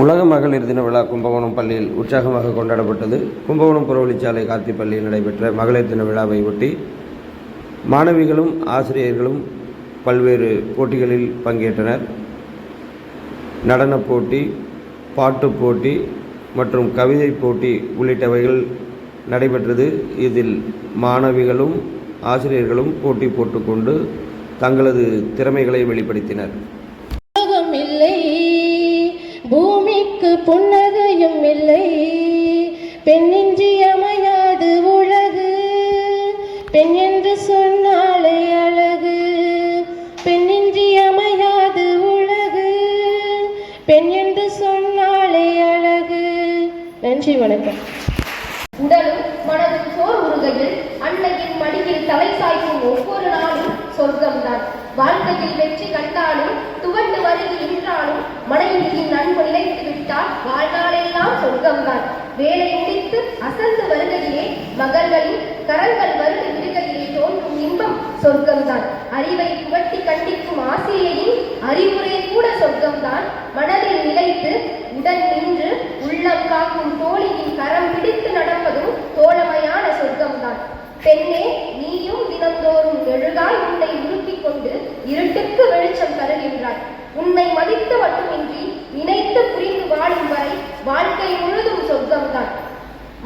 உலக மகளிர் தின விழா கும்பகோணம் பள்ளியில் உற்சாகமாக கொண்டாடப்பட்டது. கும்பகோணம் புறவழிச்சாலை கார்த்தி பள்ளியில் நடைபெற்ற மகளிர் தின விழாவை ஒட்டி மாணவிகளும் ஆசிரியர்களும் பல்வேறு போட்டிகளில் பங்கேற்றனர். நடனப் போட்டி பாட்டுப் போட்டி மற்றும் கவிதை போட்டி உள்ளிட்டவைகள் நடைபெற்றது. இதில் மாணவிகளும் ஆசிரியர்களும் போட்டி போட்டுக்கொண்டு தங்களது திறமைகளை வெளிப்படுத்தினர். பூமிக்கு புன்னகையும் இல்லை. பெண்ணின்றி அமையாது உலகு. பெண் என்று சொன்னாலே அழகு. பெண்ணின்றி அமையாது உலகு. பெண் என்று சொன்னாலே அழகு. நன்றி வணக்கம். உடலும் மனதும் சோர் உருகையில் அன்னையின் மடியில் தலை சாய்க்கும் ஒவ்வொரு நாளும் சொர்க்கம்தான். வாழ்க்கையில் வெற்றி கண்டாலும் துவண்டு வருகின்றாலும் வேலை முடித்து அசந்து வருகையிலே மகள்களின் கரங்கள் வருட இருக்கையிலே தோன்றும் இன்பம் சொர்க்கம்தான். அறிவை புகட்டி கண்டிக்கும் ஆசிரியையின் அறிவுரை கூட சொர்க்கம்தான். மனதில் நிலைத்து உடன் நின்று உள்ளம் காக்கும் தோழியின் கரம் பிடித்து நடப்பதும் தோழமையான சொர்க்கம்தான். பெண்ணே நீயும் தினந்தோறும் எழுதாய் உன்னை உருக்கிக் கொண்டு இருட்டுக்கு வெளிச்சம் தருகின்றாய். உன்னை மதித்து மட்டும்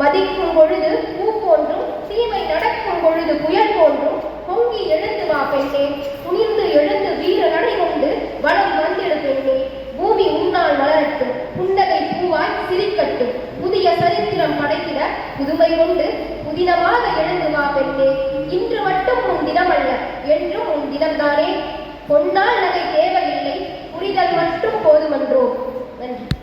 மதிக்கும் பொழுது பூ போன்றும் தீமை நடக்கும் பொழுது புயல் போன்றும் பொங்கி எழுந்து வா பெண்ணே. துணிந்து எழுந்து வீர நடை கொண்டு வளம் வந்திடு பெண்ணே. பூமி உன்னால் வளரட்டும் புன்னகை பூவாய் சிரிக்கட்டும். புதிய சரித்திரம் படைக்கிற புதுமை கொண்டு புதினமாக எழுந்து வா பெண்ணே. இன்று மட்டும் உன் தினமல்ல என்றும் உன் தினம்தானே. பொன்னால் நகை தேவையில்லை புரிதல் மட்டும் போதுமன்றோ? நன்றி.